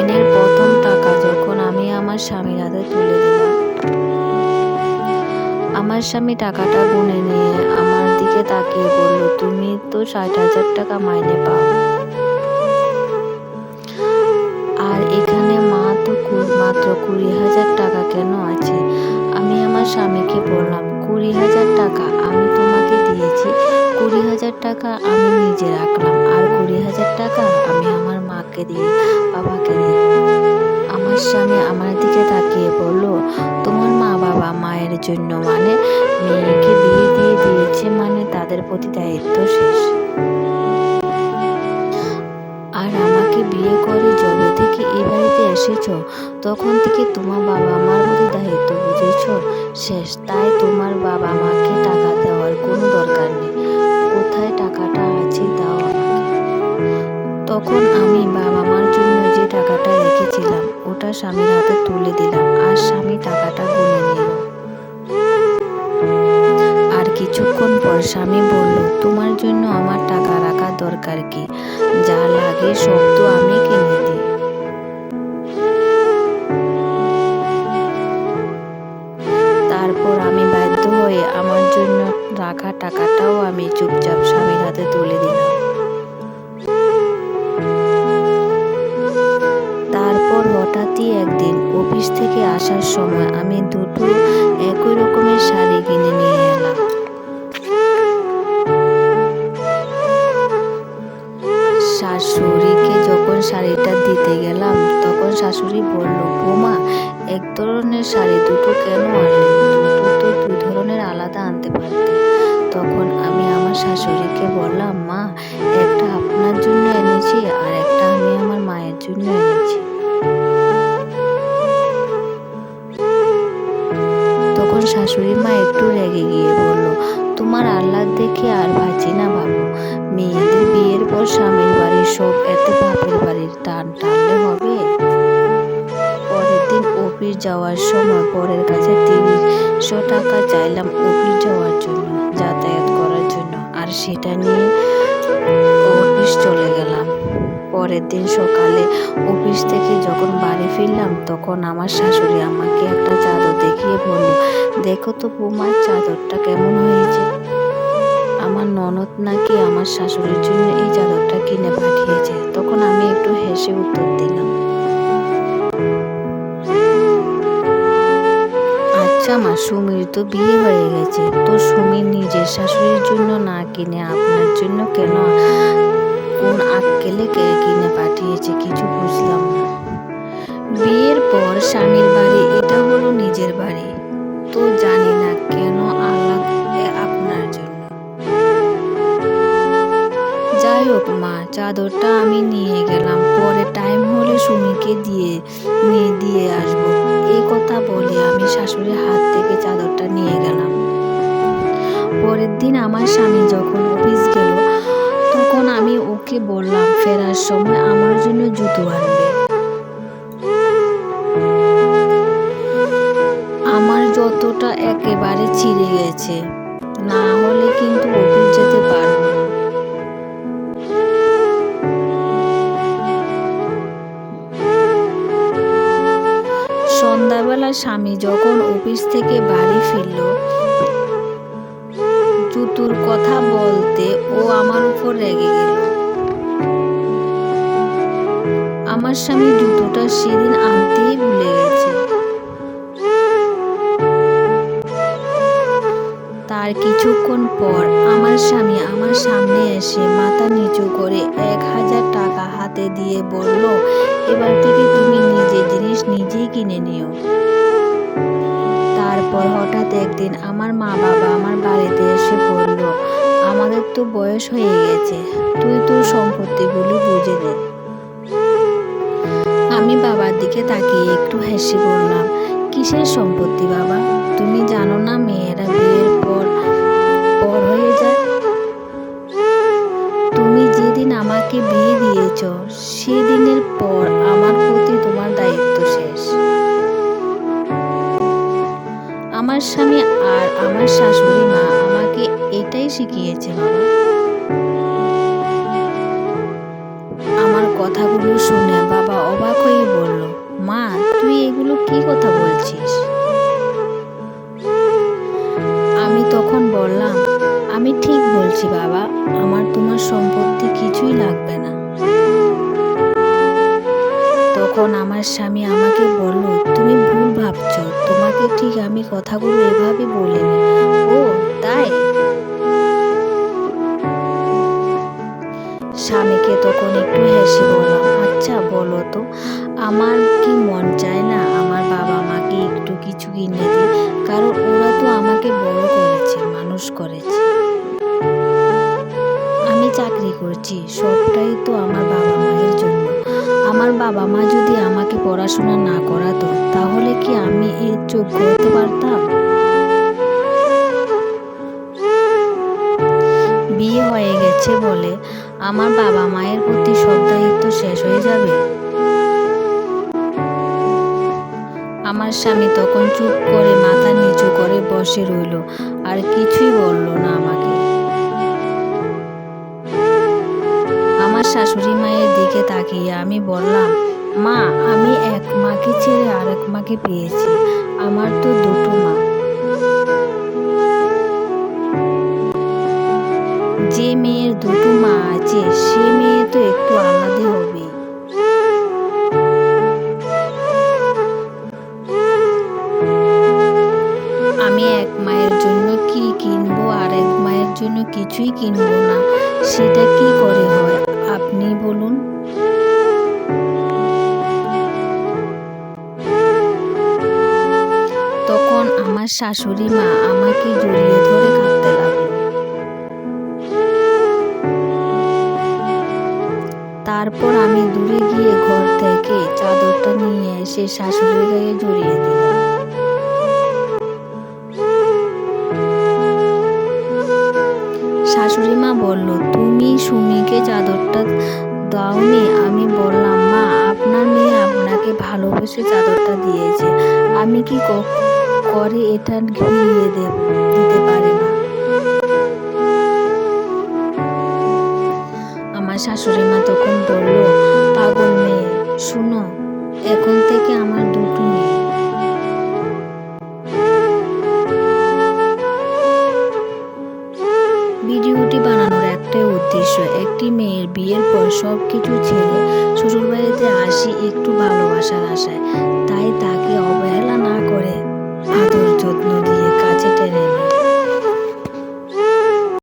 মাইনের প্রথম টাকা যখন আমি আমার স্বামীর হাতে তুলে দিলাম। আমার স্বামী টাকাটা গুনে নিয়ে আমার দিকে তাকিয়ে বলল, তুমি তো ষাট হাজার টাকা মাইনে পাও। আর এখানে মা তো মাত্র কুড়ি হাজার টাকা কেন আছে? আমি আমার স্বামীকে বললাম, কুড়ি হাজার টাকা আমি তোমাকে দিয়েছি। কুড়ি হাজার টাকা আমি নিজে রাখলাম মাকে দিয়ে, বাবাকে দিয়ে। আমার স্বামী আমার দিকে তাকিয়ে বলল, তোমার মা বাবা মায়ের জন্য মানে মেয়েকে বিয়ে দিয়ে দিয়েছে মানে তাদের প্রতি দায়িত্ব শেষ। আর আমাকে বিয়ে করে যবে থেকে এ বাড়িতে এসেছ, তখন থেকে তোমার বাবা মার প্রতি দায়িত্ব বুঝেছ? শেষ। তাই তোমার বাবা মাকে টাকা দেওয়ার কোনো দরকার নেই। কোথায় টাকাটা আছে আমাকে তখন আমি বাবা মার জন্য যে টাকাটা রেখেছিলাম, ওটা স্বামীর হাতে তুলে দিলাম আর স্বামী টাকাটা গুনে নিল। আর কিছুক্ষণ পর স্বামী বলল, তোমার জন্য আমার টাকা রাখা দরকার কি? যা লাগে সব আসার সময় আমি দুটো একই রকমের শাড়ি কিনে নিয়ে এলাম। শাশুড়িকে যখন শাড়িটা দিতে গেলাম, তখন শাশুড়ি বলল, বোমা, এক ধরনের শাড়ি দুটো কেন আনলে? দুটো তো দুই ধরনের আলাদা আনতে পারতে। তখন আমি আমার শাশুড়িকে বললাম, মা, একটা আপনার জন্য রেগে গিয়ে বলল, তোমার আহ্লাদ দেখে আর ভাজি না বাবু। মেয়েদের বিয়ের পর স্বামীর বাড়ির সব এত বাপের বাড়ির টান টানলে হবে? পরের দিন অফিস যাওয়ার সময় পরের কাছে তিনশো টাকা চাইলাম অফিস যাওয়ার জন্য, যাতায়াত করার জন্য। আর সেটা নিয়ে অফিস চলে গেলাম। পরের দিন সকালে অফিস থেকে যখন বাড়ি ফিরলাম, তখন আমার শাশুড়ি আমাকে একটা চাদর দেখিয়ে বলল, দেখো তো বৌমার চাদরটা কেমন হয়েছে? আমার ননদ নাকি আমার শাশুড়ির জন্য এই চাদরটা কিনে পাঠিয়েছে। তখন আমি একটু হেসে উত্তর দিলাম আচ্ছা মা, সুমির তো বিয়ে হয়ে গেছে। তো সুমির নিজের শাশুড়ির জন্য না কিনে আপনার জন্য কেন? কোন আক্কেলে কে স্বামীর বাড়ি, এটা হলো নিজের বাড়ি। তো জানি না কেন আল্লাহ আপনার জন্য। যাই হোক মা, চাদরটা আমি নিয়ে গেলাম। পরে টাইম হলে সুমিকে দিয়ে নিয়ে দিয়ে আসব। এই কথা বলে আমি শাশুড়ির হাত থেকে চাদরটা নিয়ে গেলাম। পরের দিন আমার স্বামী যখন অফিস গেল, তখন আমি ওকে বললাম, ফেরার সময় আমার জন্য জুতো আনবে। একেবারে ছিঁড়ে গেছে। না হলে কিন্তু অফিস যেতে পারব না। সন্ধ্যাবেলা স্বামী যখন অফিস থেকে বাড়ি ফিরল, জুতুর কথা বলতে ও আমার উপর রেগে গেল। আমার স্বামী জুতোটা সেদিন আনতেই ভুলে গেছে। তার কিছুক্ষণ পর আমার স্বামী আমার সামনে এসে মাথা নিচু করে এক হাজার টাকা হাতে দিয়ে বলল, এবার থেকে তুমি নিজে জিনিস নিজেই কিনে নিও। তারপর হঠাৎ একদিন আমার মা বাবা আমার বাড়িতে এসে বলল, আমাদের তো বয়স হয়ে গেছে, তুই তোর সম্পত্তিগুলো বুঝে নে। আমি বাবার দিকে তাকিয়ে একটু হেসে বললাম, কিসের সম্পত্তি বাবা? তুমি জানো না মেয়েরা বিয়ের যেদিন আমাকে বিয়ে দিয়েছ, সেদিনের পর আমার প্রতি তোমার দায়িত্ব শেষ। আমার স্বামী আর আমার শাশুড়ি মা আমাকে এটাই শিখিয়েছে আমার কথাগুলো শুনে বাবা অবাক হয়ে বলল, মা, তুই এগুলো কি কথা বলছিস? আমি তখন বললাম, আমি ঠিক বলছি, বাবা। আমার তোমার সম্পত্তি কিছুই লাগবে না। তখন আমার স্বামী আমাকে বলল, তুমি ভুল ভাবছ। তোমাকে ঠিক আমি কথাগুলো এভাবে বলিনি। ও, তাই? স্বামীকে তখন একটু হেসে বললাম আচ্ছা বলো তো, আমার কি মন চায় না? আমার বাবা মাকে একটু কিছু কিনে দিই। কারণ ওরা তো আমাকে বড় করেছে, মানুষ করেছে। চাকরি করছি, সবটাই তো আমার বাবা মায়ের জন্য। আমার বাবা মা যদি আমাকে পড়াশোনা না করাতো, তাহলে কি আমি এর চোখ করতে পারতাম? বিয়ে হয়ে গেছে বলে আমার বাবা মায়ের প্রতি সব দায়িত্ব শেষ হয়ে যাবে? আমার স্বামী তখন চুপ করে মাথা নিচু করে বসে রইল, আর কিছুই বলল না আমার শাশুড়ি মায়ের দিকে তাকিয়ে আমি বললাম, মা, আমি এক মাকে ছেড়ে আরেক মাকে পেয়েছি। আমার তো দুটো মা। যে মেয়ের দুটো মা আছে, সে মেয়ে তো একটু আলাদা হবে। আমি এক মায়ের জন্য কি কিনবো আর এক মায়ের জন্য কিছুই কিনবো না, সেটা কি করে শাশুড়ি মা আমাকে জড়িয়ে ধরে কাঁদতে তারপর আমি দূরে গিয়ে ঘর থেকে চাদরটা নিয়ে এসে শাশুড়ির গায়ে জড়িয়ে দিলাম। শাশুড়ি মা বলল, তুমি সুমিকে চাদরটা দাওনি? আমি বললাম, মা, আপনার মেয়ে আপনাকে ভালোবেসে চাদরটা দিয়েছে। আমি কি ক- করে এটা দেব, দিতে পারে না। আমার শাশুড়ি মা তখন বলল, পাগল মেয়ে, শুনো, এখন থেকে আমার দুটো মেয়ে। ভিডিওটি বানানোর একটাই উদ্দেশ্য, একটি মেয়ের বিয়ের পর সব কিছু ছেড়ে শ্বশুরবাড়িতে আসি একটু ভালোবাসার আশায়। তাই তাকে